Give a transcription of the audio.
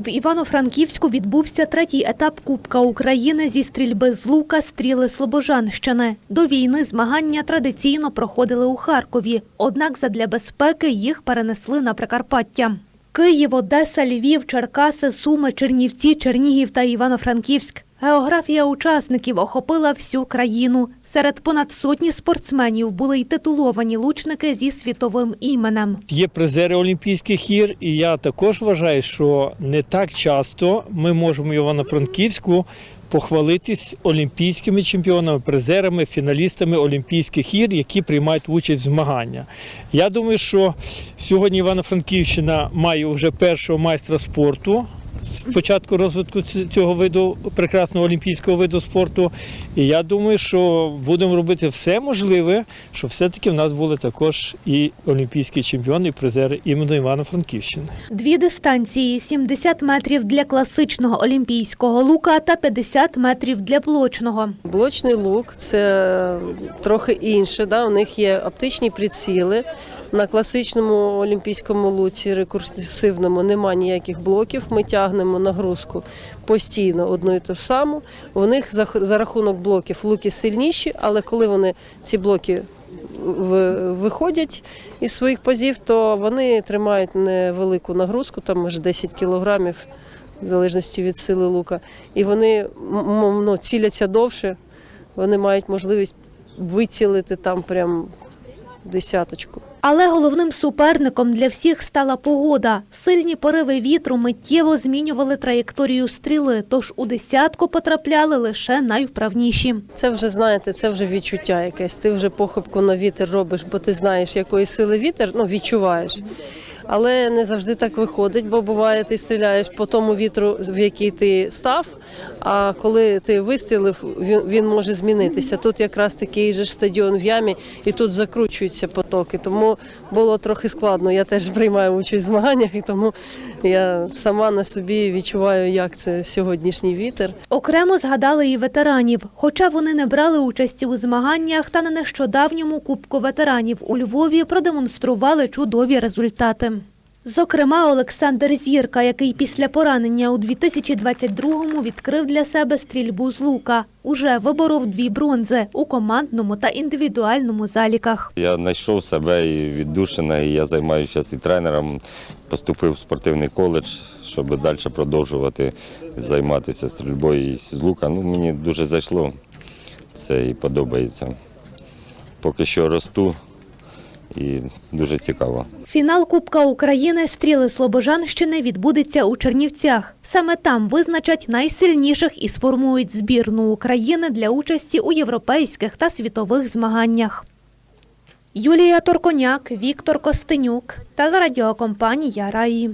В Івано-Франківську відбувся третій етап Кубка України зі стрільби з лука стріли Слобожанщини. До війни змагання традиційно проходили у Харкові, однак задля безпеки їх перенесли на Прикарпаття. Київ, Одеса, Львів, Черкаси, Суми, Чернівці, Чернігів та Івано-Франківськ. Географія учасників охопила всю країну. Серед понад сотні спортсменів були й титуловані лучники зі світовим іменем. Є призери Олімпійських ігор, і я також вважаю, що не так часто ми можемо Івано-Франківську похвалитись олімпійськими чемпіонами, призерами, фіналістами Олімпійських ігор, які приймають участь в змаганнях. Я думаю, що сьогодні Івано-Франківщина має вже першого майстра спорту. З початку розвитку цього виду прекрасного олімпійського виду спорту. І я думаю, що будемо робити все можливе, щоб все-таки в нас були також і олімпійські чемпіони, і призери іменно Івано-Франківщини. Дві дистанції – 70 метрів для класичного олімпійського лука та 50 метрів для блочного. Блочний лук це трохи інше. Да? У них є оптичні приціли. На класичному олімпійському луці рекурсивному немає ніяких блоків. Ми тягнемо нагрузку постійно одну і ту ж саму. У них за, рахунок блоків луки сильніші, але коли вони ці блоки виходять із своїх пазів, то вони тримають невелику нагрузку, там може 10 кілограмів, в залежності від сили лука. І вони ну, ціляться довше, вони мають можливість вицілити там прям десяточку. Але головним суперником для всіх стала погода. Сильні пориви вітру миттєво змінювали траєкторію стріли, тож у десятку потрапляли лише найвправніші. Це вже знаєте, це вже відчуття якесь. Ти вже похибку на вітер робиш, бо ти знаєш, якої сили вітер, ну відчуваєш. Але не завжди так виходить, бо буває, ти стріляєш по тому вітру, в який ти став. А коли ти вистрілив, він, він може змінитися. Тут якраз такий же стадіон в ямі, і тут закручуються потоки. Тому було трохи складно. Я теж приймаю участь в змаганнях, і тому я сама на собі відчуваю, як це сьогоднішній вітер. Окремо згадали і ветеранів. Хоча вони не брали участі у змаганнях, та на нещодавньому Кубку ветеранів у Львові продемонстрували чудові результати. Зокрема, Олександр Зірка, який після поранення у 2022-му відкрив для себе стрільбу з лука, уже виборов дві бронзи у командному та індивідуальному заліках. Я знайшов себе і віддушина, і я займаюся і тренером. Поступив в спортивний коледж, щоб далі продовжувати займатися стрільбою з лука. Ну, мені дуже зайшло це і подобається. Поки що росту і дуже цікаво. Фінал Кубка України стріли Слобожанщини відбудеться у Чернівцях. Саме там визначать найсильніших і сформують збірну України для участі у європейських та світових змаганнях. Юлія Торконяк, Віктор Костенюк та радіокомпанія Раї.